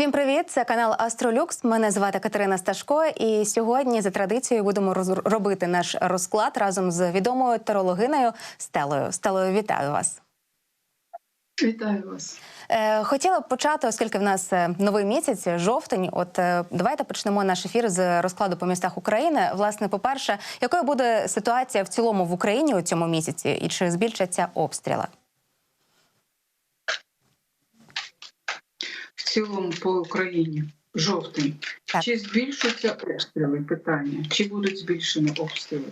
Всім привіт! Це канал Астролюкс. Мене звати Катерина Сташко. І сьогодні за традицією будемо робити наш розклад разом з відомою тарологиною Стелою. Стелою, вітаю вас. Вітаю вас. Е, хотіла б почати, оскільки в нас е, новий місяць, жовтень. От е, давайте почнемо наш ефір з розкладу по містах України. Власне, по-перше, якою буде ситуація в цілому в Україні у цьому місяці, і чи збільшаться обстріли? Цілому по Україні жовтень. Так. Чи збільшуються обстріли? Питання. Чи будуть збільшені обстріли?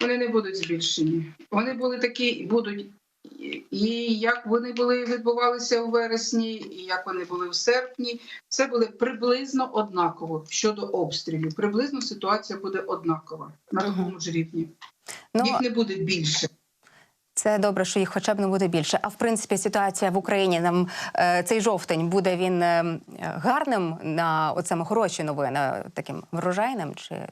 Вони не будуть збільшені. Вони були такі будуть. І як вони були відбувалися у вересні, і як вони були в серпні, це були приблизно однаково щодо обстрілів. Приблизно ситуація буде однакова на такому ж рівні. Ну Їх не буде більше. Це добре, що їх хоча б не буде більше. А в принципі, ситуація в Україні нам е, цей жовтень буде він е, гарним на оце хороші новини, таким врожайним чи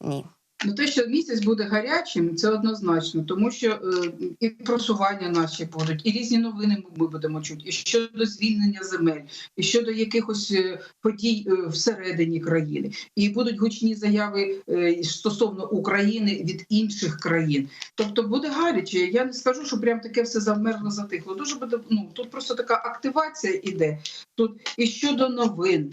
ні? Ну, те, що місяць буде гарячим, це однозначно, тому що е, і просування наші будуть, і різні новини ми будемо чути, і щодо звільнення земель, і щодо якихось е, подій е, всередині країни, і будуть гучні заяви е, стосовно України від інших країн. Тобто буде гаряче. Я не скажу, що прям таке все завмерло затихло. Дуже буде ну тут просто така активація іде. Тут і щодо новин.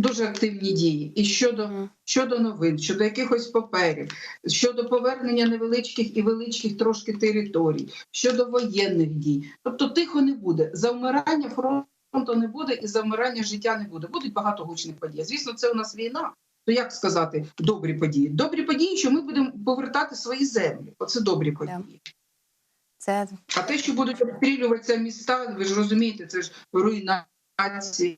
Дуже активні дії, і щодо щодо новин, щодо якихось паперів, щодо повернення невеличких і величких трошки територій, щодо воєнних дій. Тобто тихо не буде. Завмирання фронту не буде і завмирання життя не буде. Будуть багато гучних подій. Звісно, це у нас війна. То як сказати добрі події? Добрі події, що ми будемо повертати свої землі. Оце добрі події. Це А те, що будуть обстрілюватися міста, ви ж розумієте, це ж руйнація.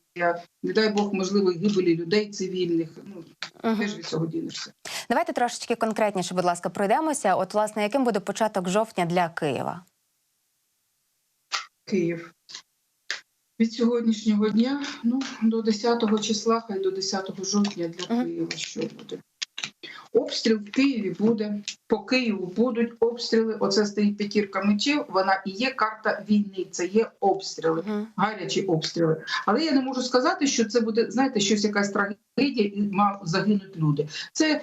Не дай Бог, можливо, гибелі людей цивільних. Ну Мгм. теж від цього дінешся. давайте трошечки конкретніше, будь ласка, пройдемося. От, власне, яким буде початок жовтня для Києва? Київ. Від сьогоднішнього дня ну, до 10 числа, хай до 10 жовтня для. Києва що буде. Обстріл в Києві буде, по Києву будуть обстріли. Оце стоїть п'ятірка мечів, вона і є карта війни, це є обстріли, гарячі обстріли. Але я не можу сказати, що це буде, знаєте, щось якась трагедія і мав загинуть люди. Це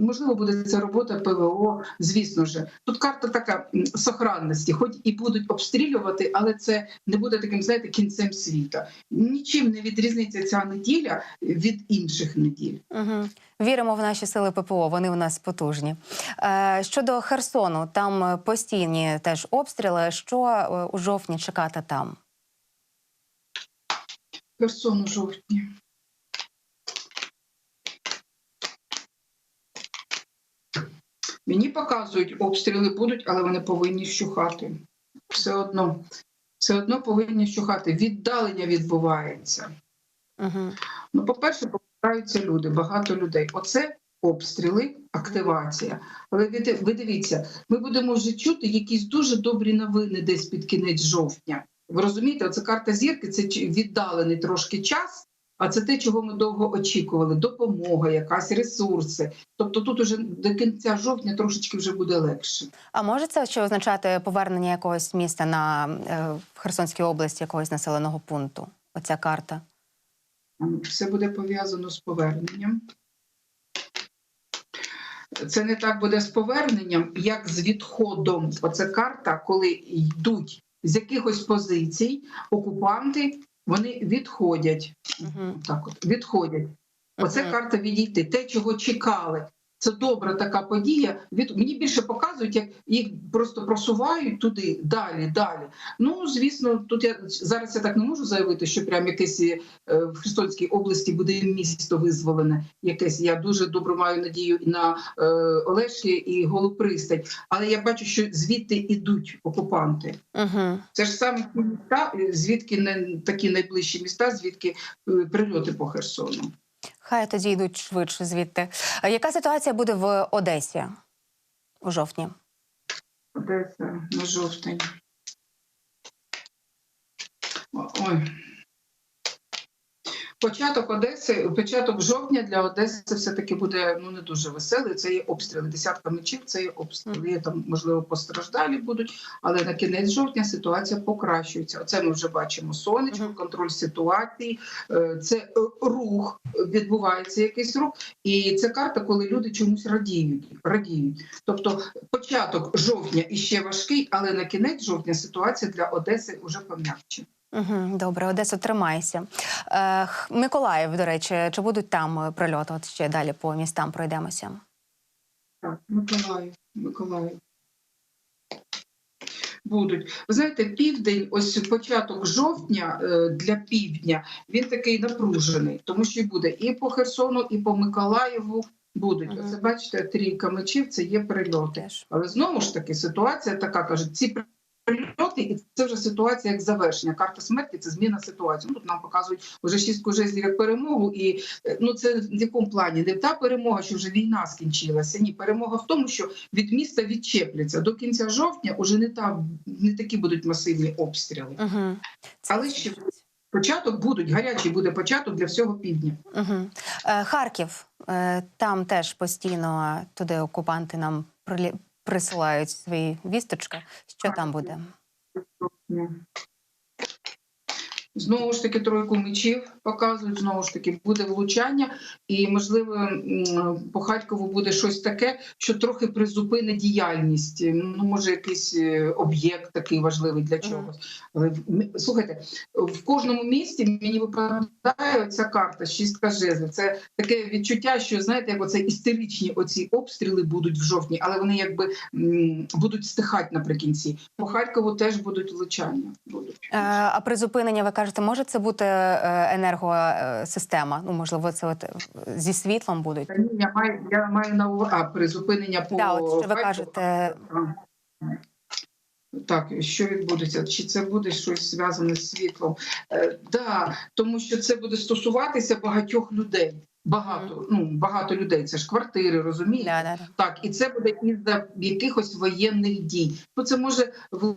можливо буде це робота ПВО, звісно ж. Тут карта така сохранності, хоч і будуть обстрілювати, але це не буде таким, знаєте, кінцем світа. Нічим не відрізниться ця неділя від інших неділь. Угу. Віримо в наші сили ППО, вони у нас потужні. Е, щодо Херсону, там е, постійні теж обстріли. Що е, у жовтні чекати там? Херсон у жовтні. Мені показують, обстріли будуть, але вони повинні щухати. Все одно. Все одно повинні щухати. Віддалення відбувається. Угу. Ну, по-перше, повертаються люди, багато людей. Оце обстріли, активація. Але ви, ви дивіться, ми будемо вже чути якісь дуже добрі новини десь під кінець жовтня. Ви розумієте, оце карта зірки, це віддалений трошки час, а це те, чого ми довго очікували: допомога, якась ресурси. Тобто тут уже до кінця жовтня трошечки вже буде легше. А може це що означати повернення якогось міста на е, в Херсонській області, якогось населеного пункту? Оця карта. Все буде пов'язано з поверненням. Це не так буде з поверненням, як з відходом. Оце карта, коли йдуть з якихось позицій, окупанти вони відходять. Угу. Так от відходять. Оце угу. карта відійти. Те, чого чекали. Це добра така подія. Від мені більше показують, як їх просто просувають туди, далі, далі. Ну звісно, тут я зараз я так не можу заявити, що прям якесь е, в Херсонській області буде місто визволене. Якесь я дуже добре маю надію і на е, Олешки і Голопристань. Але я бачу, що звідти йдуть окупанти. Угу. Це ж саме міста, е, звідки не такі найближчі міста, звідки е, прильоти по Херсону. Хай тоді йдуть швидше звідти. А яка ситуація буде в Одесі у жовтні? Одеса на жовтень. Ой. Початок Одеси, початок жовтня для Одеси все таки буде ну не дуже веселий. Це є обстріли. Десятка мечів, це є обстріли. Там можливо постраждалі будуть, але на кінець жовтня ситуація покращується. Оце ми вже бачимо сонечко, контроль ситуації. Е, Це е, рух відбувається якийсь рух, і це карта, коли люди чомусь радіють. Радіють. Тобто початок жовтня іще важкий, але на кінець жовтня ситуація для Одеси вже пом'якче. Угу, добре, Одесо, тримайся. Е, Миколаїв, до речі, чи будуть там е, прильоти? От ще далі по містам пройдемося. Так, Миколаїв, Миколаїв. Будуть. Ви знаєте, південь, ось початок жовтня е, для півдня, він такий напружений, тому що буде і по Херсону, і по Миколаєву будуть. Мгм. Оце бачите, трійка мечів це є прильоти. Теж. Але знову ж таки ситуація така каже: ці прильоти, і це вже ситуація як завершення. Карта смерті це зміна ситуації. Ну, тут нам показують вже шістку жезлів як перемогу, і е, ну це в якому плані? Не та перемога, що вже війна скінчилася. Ні, перемога в тому, що від міста відчепляться до кінця жовтня. Уже не та не такі будуть масивні обстріли. Угу. Але ще початок будуть гарячий буде початок для всього півдня. Угу. Харків, е, там теж постійно туди окупанти нам присилають свої вісточки. Що там буде? Знову ж таки, тройку мечів показують. Знову ж таки, буде влучання, і можливо по Харкову буде щось таке, що трохи призупинить діяльність. Ну, може, якийсь е, об'єкт такий важливий для чогось. Але в- слухайте, в кожному місті мені випадає ця карта шістка жезлів. Це таке відчуття, що знаєте, як оце істеричні оці обстріли будуть в жовтні, але вони якби будуть стихати наприкінці. По Харкову теж будуть влучання. Будуть. Е, А призупинення, ви кажете, може це бути е, енергосистема? Ну, можливо, це от е, зі світлом будуть. Ні, я маю, я маю на увазі а, призупинення по Да, от що ви кажете, Так, що відбудеться? Чи це буде щось зв'язане з світлом? Е, да, тому що це буде стосуватися багатьох людей. Багато, ну багато людей. Це ж квартири, розумієте? да, да, да. Так, і це буде із-за якихось воєнних дій. Ну це може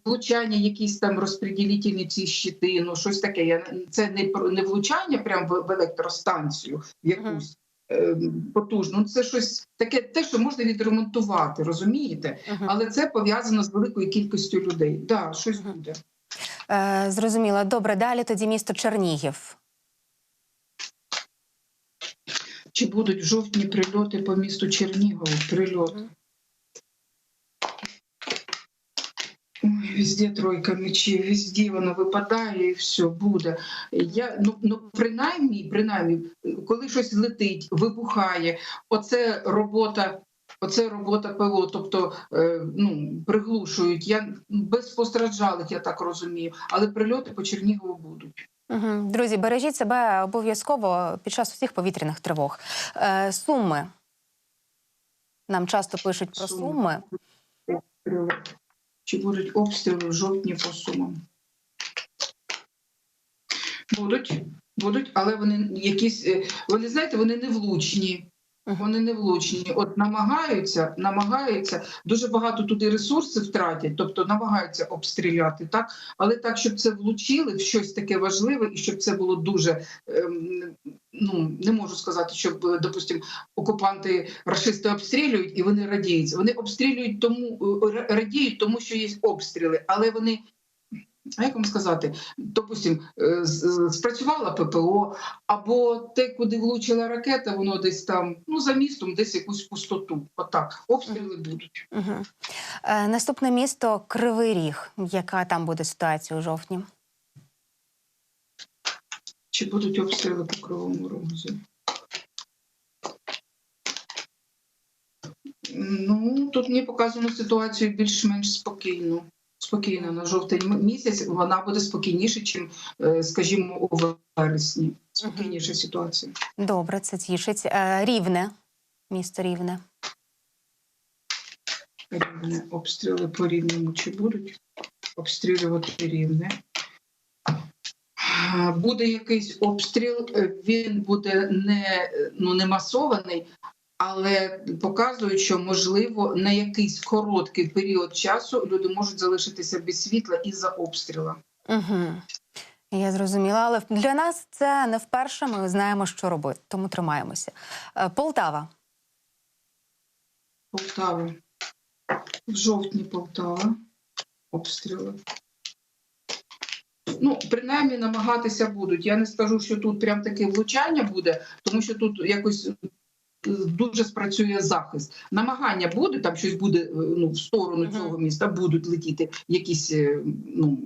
влучання, якісь там розподілительні ці щити, ну щось таке. Я це не не влучання прямо в, в електростанцію, в якусь е, потужну. Ну, Це щось таке, те, що можна відремонтувати, розумієте? Мгм. Але це пов'язано з великою кількістю людей. Да, щось буде. Е, Зрозуміло. Добре, далі тоді місто Чернігів. Чи будуть в жовтні прильоти по місту Чернігову? Прильот. Ой, везде тройка мечів, везде воно випадає і все буде. Я ну, ну принаймні, принаймні, коли щось летить, вибухає, оце робота. Оце робота ПВО, тобто е, ну приглушують. Я без постраждалих, я так розумію, але прильоти по Чернігову будуть. Угу. Друзі, бережіть себе обов'язково під час усіх повітряних тривог. Е, суми. Нам часто пишуть про Суми. суми. Чи будуть обстріли в жовтні по сумам? Будуть, будуть, але вони якісь, е, вони знаєте, вони не влучні. Вони не влучні. От намагаються, намагаються дуже багато туди ресурсів втратять, тобто намагаються обстріляти, так але так, щоб це влучили в щось таке важливе, і щоб це було дуже ем, ну не можу сказати, щоб е, допустим, окупанти рашисти обстрілюють і вони радіють. Вони обстрілюють тому е, радіють, тому що є обстріли, але вони. А як вам сказати, допустим, е, спрацювала ППО, або те, куди влучила ракета, воно десь там, ну за містом, десь якусь пустоту. Отак, обстріли будуть. Угу. Е, наступне місто Кривий Ріг. Яка там буде ситуація у жовтні? Чи будуть обстріли по кривому розі? Ну, тут мені показано ситуацію більш-менш спокійну. Спокійно на жовтень місяць вона буде спокійніше, ніж, скажімо, у вересні. Спокійніша ситуація. Добре, це тішить. Е, Рівне. Місто Рівне. Рівне. Обстріли по рівному чи будуть обстрілювати рівне. Буде якийсь обстріл, е, він буде не, е, ну, не масований, але показують, що можливо на якийсь короткий період часу люди можуть залишитися без світла із-за обстріла. Угу. Я зрозуміла, але для нас це не вперше. Ми знаємо, що робити, тому тримаємося. Е, Полтава. Полтава. В жовтні Полтава. Обстріли. Ну, принаймні намагатися будуть. Я не скажу, що тут прям таке влучання буде, тому що тут якось дуже спрацює захист. Намагання буде, там щось буде е, ну, в сторону Мгм. цього міста, будуть летіти якісь е, ну,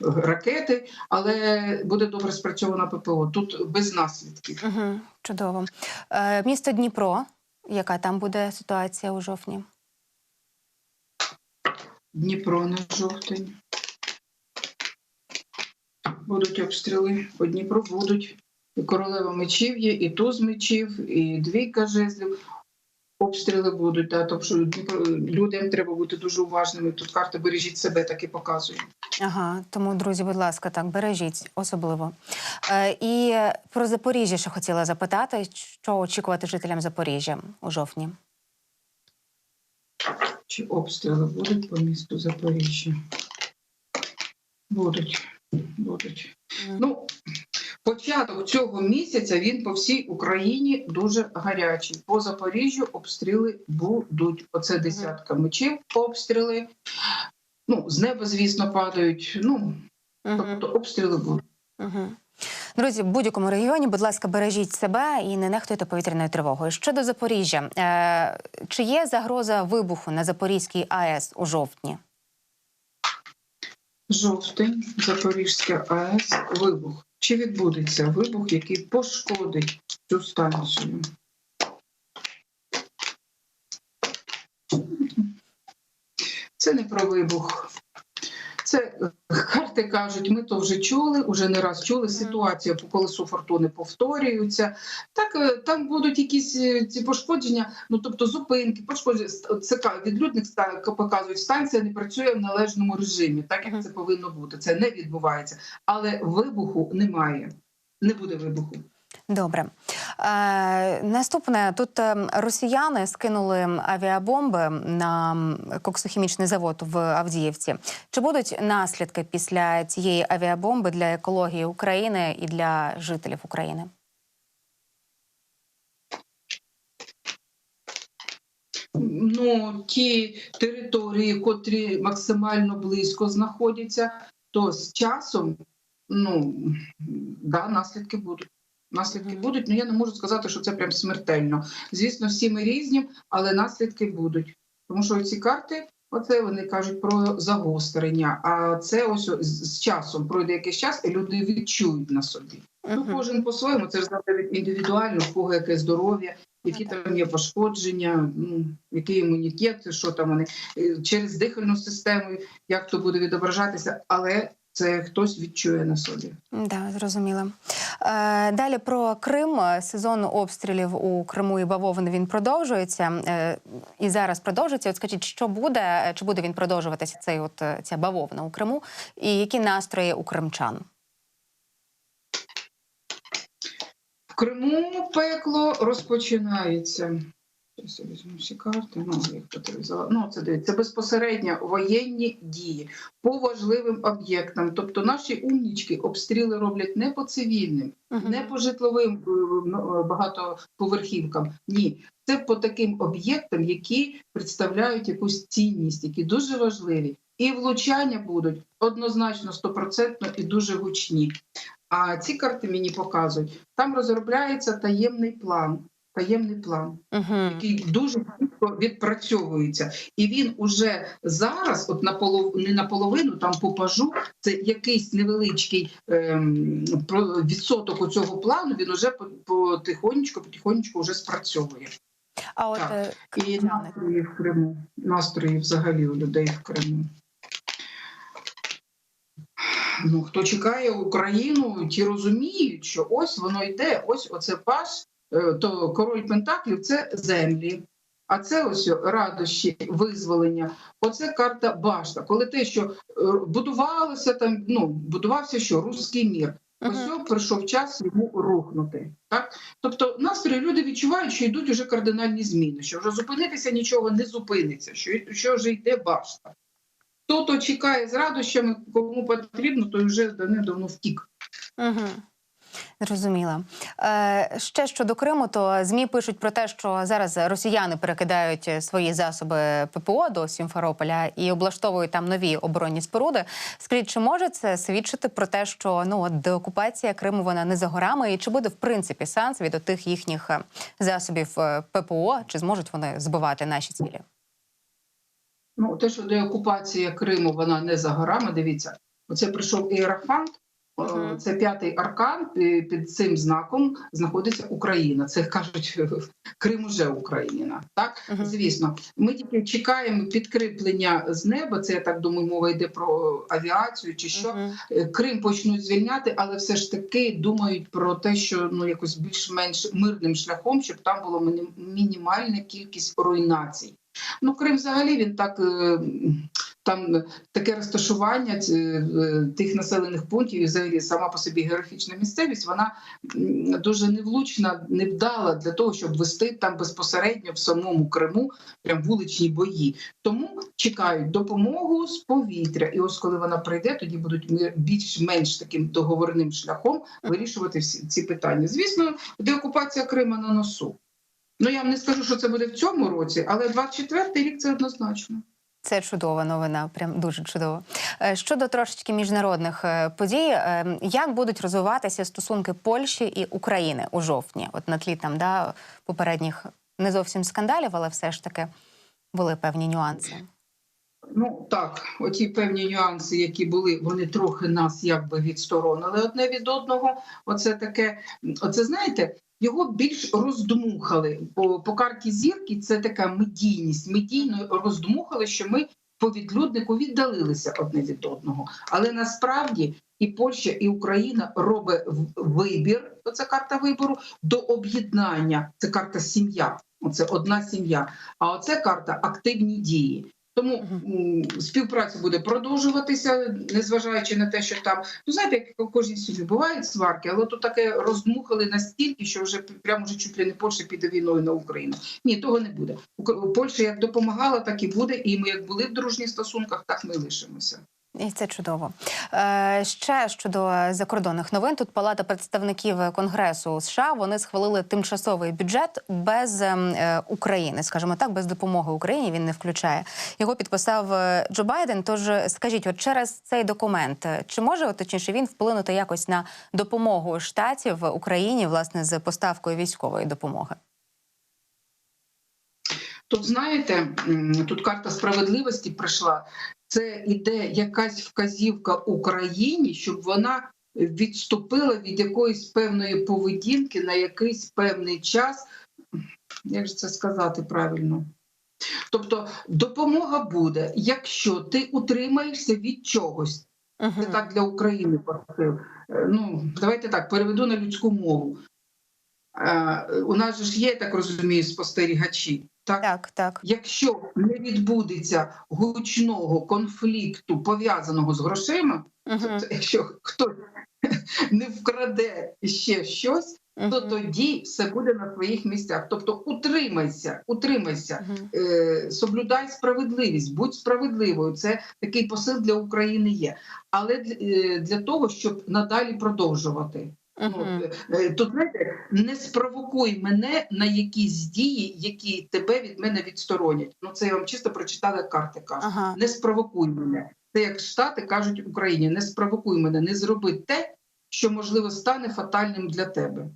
ракети, але буде добре спрацьована ППО. Тут без наслідків. Угу, чудово. Е, Місто Дніпро. Яка там буде ситуація у жовтні? Дніпро на жовтень. Будуть обстріли. По Дніпру будуть. І королева мечів є, і туз мечів, і двійка жезлів. Обстріли будуть. Да, тобто що людям треба бути дуже уважними. Тут карта бережіть себе, так і показує. Ага, тому, друзі, будь ласка, так бережіть особливо. Е, і про Запоріжжя ще хотіла запитати, що очікувати жителям Запоріжжя у жовтні. Чи обстріли будуть по місту Запоріжжя? Будуть. Будуть. Ну, початок цього місяця він по всій Україні дуже гарячий. По Запоріжжю обстріли будуть. Оце десятка мечів обстріли. Ну, з неба, звісно, падають. Ну, тобто обстріли будуть. Угу. Друзі, в будь-якому регіоні, будь ласка, бережіть себе і не нехтуйте повітряною тривогою. Щодо Запоріжжя, е, чи є загроза вибуху на Запорізькій АЕС у жовтні? Жовтень, Запорізька АЕС, вибух. Чи відбудеться вибух, який пошкодить цю станцію? Це не про вибух. Це е, карти кажуть, ми то вже чули, вже не раз чули. Ситуація по колесу фортуни повторюється. Так е, там будуть якісь е, ці пошкодження, ну тобто зупинки, пошкодження це ка- відлюдник показують, станція не працює в належному режимі, так як це повинно бути. Це не відбувається, але вибуху немає. Не буде вибуху. Добре. Е, наступне тут е, росіяни скинули авіабомби на коксохімічний завод в Авдіївці. Чи будуть наслідки після цієї авіабомби для екології України і для жителів України? ну, ті території, котрі максимально близько знаходяться, то з часом ну, да, наслідки будуть. Наслідки будуть, ну я не можу сказати, що це прям смертельно. Звісно, всі ми різні, але наслідки будуть. Тому що ці карти, оце вони кажуть про загострення. А це ось з часом пройде якийсь час, і люди відчують на собі. Ну, кожен по-своєму, це ж залежить індивідуально, в кого яке здоров'я, які Ну, там є пошкодження, ну, який імунітет, що там вони е, через дихальну систему, як то буде відображатися, але це хтось відчує на собі. Да, зрозуміло. Е, далі про Крим. Сезон обстрілів у Криму і бавовни він продовжується е, і зараз продовжується. От скажіть, що буде? Чи буде він продовжуватися цей от е, ця бавовна у Криму? І які настрої у кримчан? В Криму пекло розпочинається. Зараз я візьму всі карти. Ну, як взяла? Ну, це дивіться, безпосередньо воєнні дії по важливим об'єктам. Тобто наші умнічки обстріли роблять не по цивільним, Мгм. не по житловим е, ну, е, багатоповерхівкам. Ні, це по таким об'єктам, які представляють якусь цінність, які дуже важливі. І влучання будуть однозначно стопроцентно і дуже гучні. А ці карти мені показують, там розробляється таємний план. Таємний план, Мгм. який дуже швидко відпрацьовується, і він уже зараз, от наполов... не наполовину, там по пажу, це якийсь невеличкий ем, відсоток у цього плану. Він уже потихонечку, потихонечку вже спрацьовує. А от Так. е, І настрої в Криму, настрої взагалі у людей в Криму. Ну, хто чекає Україну, ті розуміють, що ось воно йде, ось оце паш, то король Пентаклів це землі. А це ось радощі, визволення. Оце карта башта. Коли те, що е, будувалося там, ну будувався що руський мір. Ось прийшов час йому рухнути. Так? Тобто настрої люди відчувають, що йдуть уже кардинальні зміни, що вже зупинитися нічого не зупиниться, що, що вже йде башта. Хто то чекає з радощами, кому потрібно, той вже давним-давно втік. Угу. Зрозуміла. Е, ще щодо Криму, то ЗМІ пишуть про те, що зараз росіяни перекидають свої засоби ППО до Сімферополя і облаштовують там нові оборонні споруди. Скажіть, чи може це свідчити про те, що ну от деокупація Криму вона не за горами, і чи буде в принципі сенс від тих їхніх е, засобів е, ППО, чи зможуть вони збивати наші цілі? Ну, те, що деокупація Криму, вона не за горами. Дивіться, оце прийшов Іерафант. Мгм. Це п'ятий аркан. Під цим знаком знаходиться Україна. Це кажуть, Крим уже Україна. Так, Мгм. звісно, ми тільки чекаємо підкріплення з неба. Це я так думаю, мова йде про авіацію чи що. Е, Крим почнуть звільняти, але все ж таки думають про те, що ну якось більш-менш мирним шляхом, щоб там було мінімальна кількість руйнацій. Ну, Крим взагалі він так е, там таке розташування е, тих населених пунктів, і взагалі сама по собі географічна місцевість, вона дуже невлучна, невдала для того, щоб вести там безпосередньо в самому Криму прям вуличні бої. Тому чекають допомогу з повітря. І ось коли вона прийде, тоді будуть більш-менш таким договорним шляхом вирішувати всі ці питання. Звісно, деокупація Крима на носу. Ну я вам не скажу, що це буде в цьому році, але 24-й рік це однозначно. Це чудова новина, прям дуже чудово. Е, Щодо трошечки міжнародних е, подій, е, як будуть розвиватися стосунки Польщі і України у жовтні? От на тлі там да попередніх не зовсім скандалів, але все ж таки були певні нюанси. Ну так, оті певні нюанси, які були, вони трохи нас якби відсторонили одне від одного. Оце таке, оце знаєте, його більш роздмухали. По, по карті зірки це така медійність. Медійно роздмухали, що ми по відлюднику віддалилися одне від одного. Але насправді і Польща, і Україна робить вибір. Оце карта вибору до об'єднання. Це карта сім'я. Оце одна сім'я. А оце карта активні дії. Тому співпраця буде продовжуватися, незважаючи на те, що там ну знаєте, як у кожній сім'ї бувають сварки, але тут таке роздмухали настільки, що вже прямо вже чуть ли не Польща піде війною на Україну. Ні, того не буде. Польща як допомагала, так і буде. І ми як були в дружніх стосунках, так ми лишимося. І це чудово. Е, ще щодо закордонних новин, тут Палата представників Конгресу США вони схвалили тимчасовий бюджет без ем, е, України, скажімо так, без допомоги Україні. Він не включає. Його підписав е, Джо Байден. Тож скажіть, от через цей документ, е, чи може точніше він вплинути якось на допомогу штатів Україні, власне, з поставкою військової допомоги? Тут знаєте, тут карта справедливості прийшла. Це іде якась вказівка Україні, щоб вона відступила від якоїсь певної поведінки на якийсь певний час. Як же це сказати правильно? Тобто допомога буде, якщо ти утримаєшся від чогось. Це так для України просив. Е, Ну, давайте так, переведу на людську мову. Е, У нас же ж є, я так розумію, спостерігачі. Так? Так, так. Якщо не відбудеться гучного конфлікту, пов'язаного з грошима, Угу. тобто, якщо хтось не вкраде ще щось, то тоді все буде на своїх місцях. Тобто утримайся, утримайся, е, соблюдай справедливість, будь справедливою. Це такий посил для України є. Але для, е, для того, щоб надалі продовжувати. Е, Тут знаєте, не спровокуй мене на якісь дії, які тебе від мене відсторонять. Ну це я вам чисто прочитала карти. кажу. Ага. Не спровокуй мене. Це як штати кажуть Україні: не спровокуй мене, не зроби те, що можливо стане фатальним для тебе.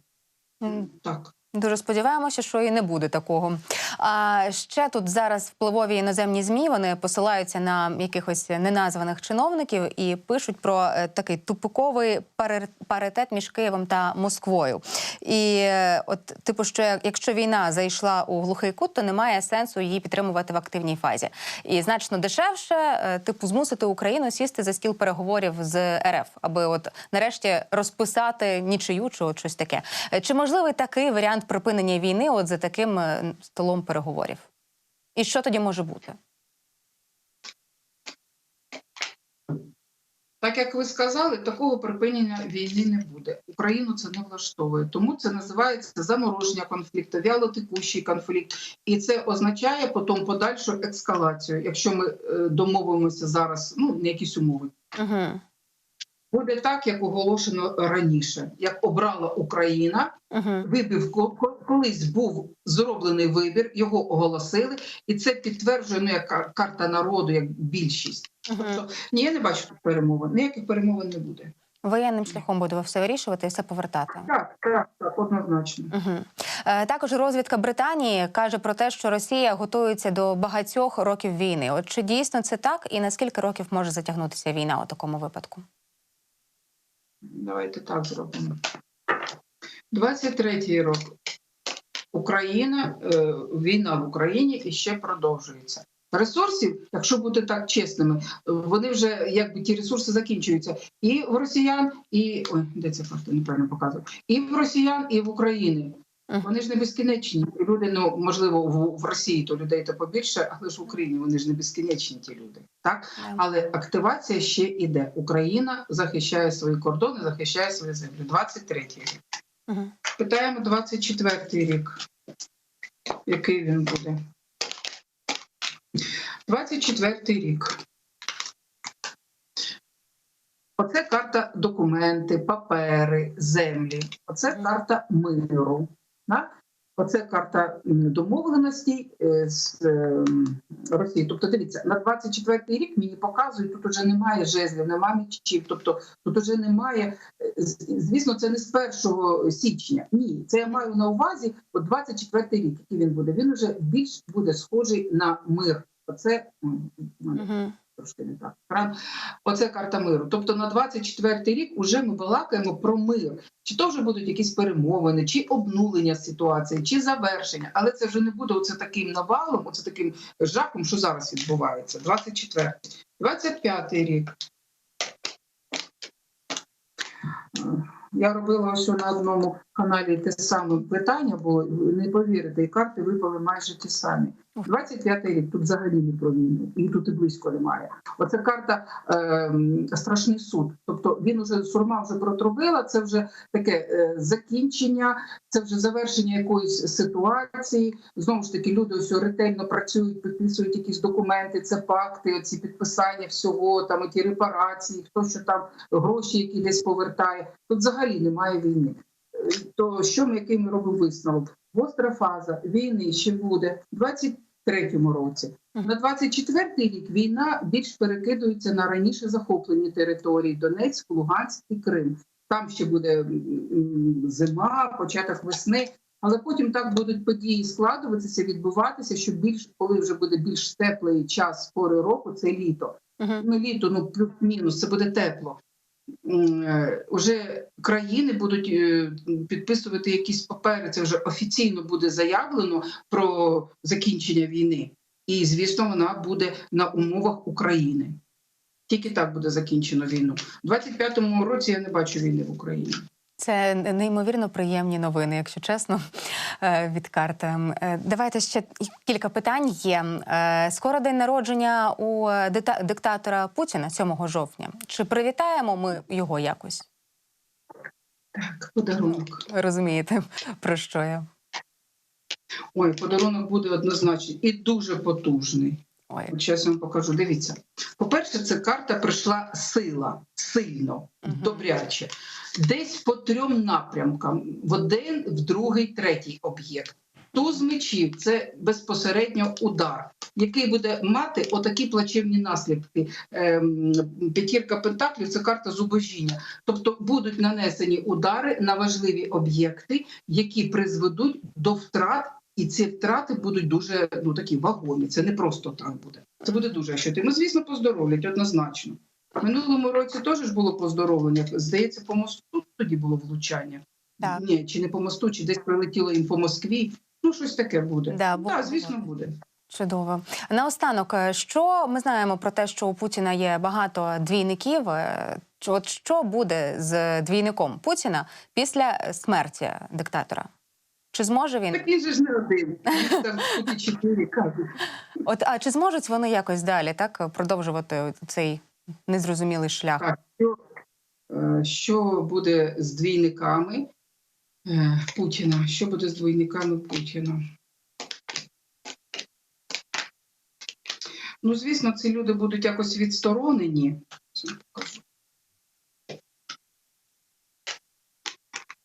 М, Так. Дуже сподіваємося, що і не буде такого. А ще тут зараз впливові іноземні змі вони посилаються на якихось неназваних чиновників і пишуть про е, такий тупиковий пари- паритет між Києвом та Москвою. І е, от, типу, що якщо війна зайшла у глухий кут, то немає сенсу її підтримувати в активній фазі. І значно дешевше, е, типу, змусити Україну сісти за стіл переговорів з РФ, аби от нарешті розписати нічию чи от щось таке. Чи можливий такий варіант припинення війни от за таким е, столом переговорів? І що тоді може бути? Так як ви сказали, такого припинення війни не буде. Україну це не влаштовує. Тому це називається замороження конфлікту, вялотекущий конфлікт, і це означає потім подальшу ескалацію, якщо ми е, домовимося зараз, ну на якісь умови. Угу. Буде так, як оголошено раніше, як обрала Україна. Угу. Вибір ко- ко- колись був зроблений вибір, його оголосили, і це підтверджує ну, як карта народу, як більшість. Тобто, ні, я не бачу тут перемовин. Ніяких перемовин не буде. Воєнним шляхом буде все вирішувати і все повертати. Так, так, так, однозначно. Угу. Також розвідка Британії каже про те, що Росія готується до багатьох років війни. От чи дійсно це так, і на скільки років може затягнутися війна у такому випадку? Давайте так зробимо. 23-й рок. Україна, е, війна в Україні і ще продовжується. Ресурсів, якщо бути так чесними, вони вже якби ті ресурси закінчуються і в росіян, і ой, де це карта неправильно показує, і в росіян, і в Україні. Вони ж не безкінечні. Люди, ну можливо, в, в Росії то людей то побільше, але ж в Україні вони ж не безкінечні ті люди. Так але активація ще іде. Україна захищає свої кордони, захищає свої землі. 23-й рік. Угу. Питаємо 24-й рік. Який він буде? 24-й рік. Оце карта документи, папери, землі. Оце карта миру. Оце карта м, домовленостей е, з е, Росією. Тобто, дивіться, на 24-й рік мені показують, тут уже немає жезлів, немає мечів. Тобто тут уже немає. Звісно, це не з 1 січня. Ні, це я маю на увазі. От 24-й рік, який він буде. Він уже більш буде схожий на мир. Оце Угу. Трошки не так. Правильно? Оце карта миру. Тобто на 24-й рік уже ми балакаємо про мир. Чи то вже будуть якісь перемовини, чи обнулення ситуації, чи завершення. Але це вже не буде оце таким навалом, оце таким жахом, що зараз відбувається. 24-й. 25-й рік. Я робила ось на одному каналі те саме питання, бо не повірите, і карти випали майже ті самі. 25-й рік тут взагалі не про війну, і тут і близько немає. Оце карта е, страшний суд. Тобто він уже сурма вже протрубила. Це вже таке е, закінчення, це вже завершення якоїсь ситуації. Знову ж таки, люди ось ретельно працюють, підписують якісь документи, це пакти, ці підписання всього, там ті репарації, хто що там гроші, які десь повертає. Тут взагалі немає війни. То що ми який ми робимо висновок? Гостра фаза війни ще буде в 23-му році. На 24-й рік війна більш перекидується на раніше захоплені території Донецьк, Луганськ і Крим. Там ще буде зима, початок весни. Але потім так будуть події складуватися, відбуватися, що більш коли вже буде більш теплий час пори року, це літо. Угу. Ну літо, ну плюс-мінус, це буде тепло. М, е, країни будуть е, підписувати якісь папери. Це вже офіційно буде заявлено про закінчення війни. І звісно, вона буде на умовах України. Тільки так буде закінчено війну. У 25-му році я не бачу війни в Україні. Це неймовірно приємні новини, якщо чесно, е, від карти. Е, Давайте ще кілька питань є. Е, Скоро день народження у диктатора Путіна 7 жовтня. Чи привітаємо ми його якось? Так, подарунок. Розумієте, про що я? Ой, подарунок буде однозначний і дуже потужний. Ой. Зараз я вам покажу. Дивіться. По-перше, ця карта прийшла сила, сильно, добряче. Десь по трьом напрямкам: в один, в другий, третій об'єкт. Туз мечів це безпосередньо удар, який буде мати отакі плачевні наслідки. Ем, П'ятірка пентаклів це карта зубожіння. Тобто будуть нанесені удари на важливі об'єкти, які призведуть до втрат, і ці втрати будуть дуже ну такі вагомі. Це не просто так буде. Це буде дуже ощутимо. Звісно, поздоровлять однозначно. Минулому році теж ж було поздоровлення. Здається, по мосту тоді було влучання. Так. Ні, чи не по мосту, чи десь прилетіло їм по Москві. Ну, щось таке буде. Да, було. Так, звісно, буде. Чудово. Наостанок, е, що ми знаємо про те, що у Путіна є багато двійників? Е, От що буде з двійником Путіна після смерті диктатора? Чи зможе він? Так він же ж не один. Там чотири кажуть. От а чи зможуть вони якось далі так продовжувати цей незрозумілий шлях. Так, що, е, що буде з двійниками е, Путіна? Що буде з двійниками Путіна? Ну, звісно, ці люди будуть якось відсторонені.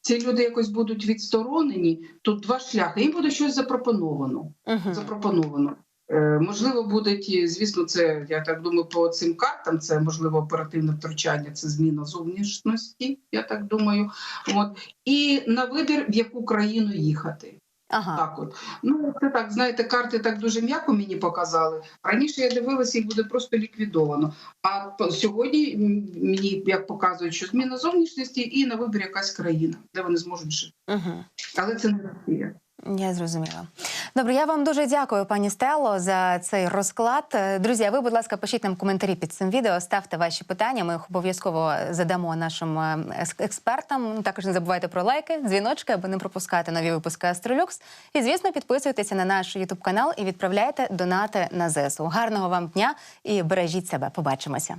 Ці люди якось будуть відсторонені. Тут два шляхи. Їм буде щось запропоновано. Uh -huh. Запропоновано. Е, Можливо, будуть, звісно, це я так думаю, по цим картам. Це можливо оперативне втручання, це зміна зовнішності. Я так думаю. От і на вибір, в яку країну їхати. Ага. Так, от ну це так. Знаєте, карти так дуже м'яко мені показали. Раніше я дивилася, їх буде просто ліквідовано. А сьогодні мені як показують, що зміна зовнішності і на вибір якась країна, де вони зможуть жити. Угу. Але це не Росія. Я зрозуміла. Добре, я вам дуже дякую, пані Стело, за цей розклад. Е, Друзі, а ви, будь ласка, пишіть нам коментарі під цим відео, ставте ваші питання. Ми їх обов'язково задамо нашим е, експертам. Також не забувайте про лайки, дзвіночки, аби не пропускати нові випуски Астролюкс. І звісно, підписуйтеся на наш Ютуб канал і відправляйте донати на ЗСУ. Гарного вам дня і бережіть себе. Побачимося.